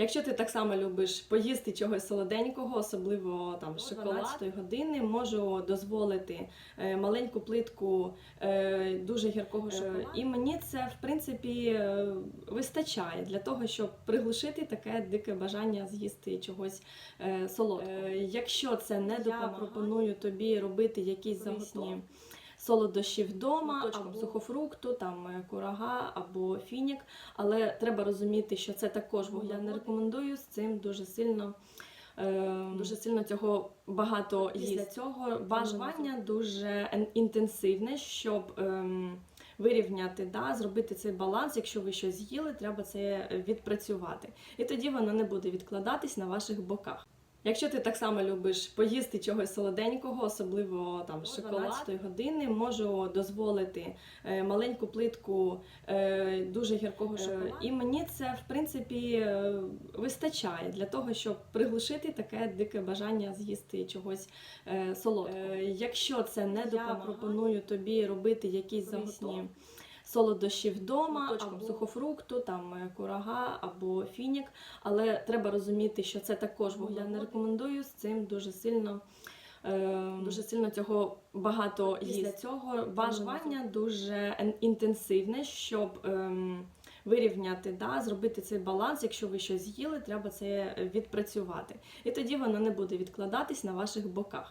Якщо ти так само любиш поїсти чогось солоденького, особливо там шоколад години, можу дозволити е, маленьку плитку е, дуже гіркого шоколаду. І мені це в принципі е, вистачає для того, щоб приглушити таке дике бажання з'їсти чогось е, солодкого. Е, Якщо це не допомагає, пропоную тобі робити якісь заготовки солодощі вдома, або сухофрукту, там е, курага або фінік. Але треба розуміти, що це також вугля не рекомендую з цим дуже сильно. е, Дуже сильно цього багато Після їсти. цього бажання дуже ен- інтенсивне, щоб ем, вирівняти, да, зробити цей баланс. Якщо ви щось з'їли, треба це відпрацювати. І тоді воно не буде відкладатись на ваших боках. Якщо ти так само любиш поїсти чогось солоденького, особливо там О шоколад 12 години, можу дозволити е, маленьку плитку е, дуже гіркого шоколаду. І мені це в принципі е, вистачає для того, щоб приглушити таке дике бажання з'їсти чогось солодкого. Якщо це не Я пропоную тобі робити якісь заготовки солодощі вдома, Куточку або сухофрукту, там е, курага або фінік. Але треба розуміти, що це також вугля не рекомендую з цим дуже сильно. е, Дуже сильно цього багато Після їсти. цього бажання дуже інтенсивне, щоб ем, вирівняти, да, зробити цей баланс. Якщо ви щось з'їли, треба це відпрацювати. І тоді воно не буде відкладатись на ваших боках.